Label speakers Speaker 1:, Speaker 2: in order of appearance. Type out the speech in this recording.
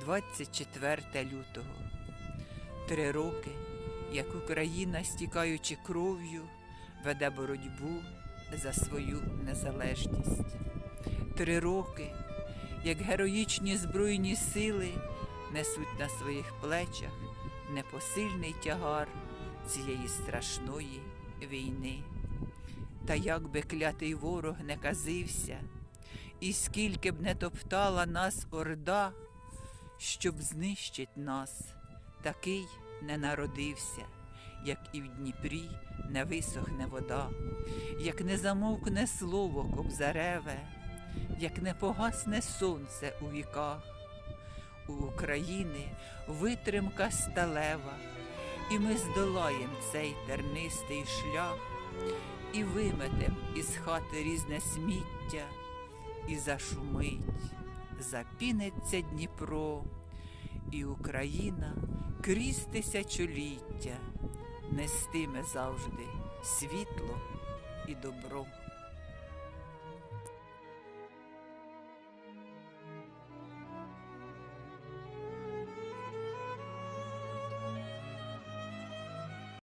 Speaker 1: 24 лютого. Три роки, як Україна, стікаючи кров'ю, веде боротьбу за свою незалежність. Три роки, як героїчні збройні сили несуть на своїх плечах непосильний тягар цієї страшної війни. Та як би клятий ворог не казився, і скільки б не топтала нас орда, щоб знищить нас, такий не народився, як і в Дніпрі не висохне вода, як не замовкне слово кобзареве, як не погасне сонце у віках. У України витримка сталева, і ми здолаєм цей тернистий шлях, і виметем із хати різне сміття, і зашумить, запіниться Дніпро, і Україна крізь тисячоліття нестиме завжди світло і добро.